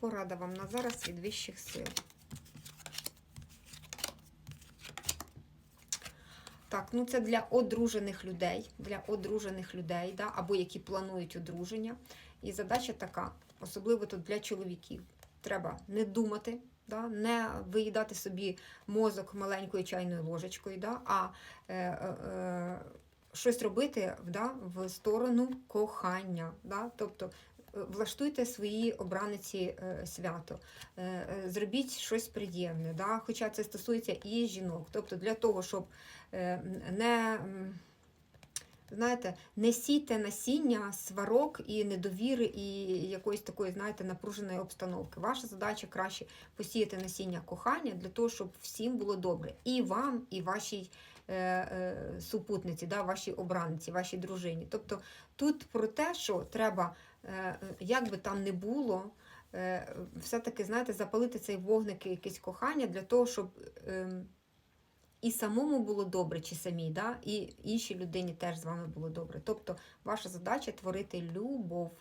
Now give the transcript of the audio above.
Порада вам на зараз від вищих сил. Так, ну це для одружених людей, для одружених людей, да, або які планують одруження. І задача така, особливо тут для чоловіків. Треба не думати, да, не виїдати собі мозок маленькою чайною ложечкою, да, а е, е, е, щось робити да, в сторону кохання. Да, тобто влаштуйте свої обраниці е, свято, е, е, зробіть щось приємне. Да, хоча це стосується і жінок. Тобто для того, щоб не. Знаєте, не сійте насіння сварок і недовіри, і якоїсь такої, знаєте, напруженої обстановки. Ваша задача краще посіяти насіння кохання для того, щоб всім було добре. І вам, і вашій супутниці, да, вашій обранниці, вашій дружині. Тобто тут про те, що треба, е, е, як би там не було, е, все-таки, знаєте, запалити цей вогник якесь кохання для того, щоб. ем, і самому було добре, чи самій, да? і іншій людині теж з вами було добре. Тобто ваша задача творити любов,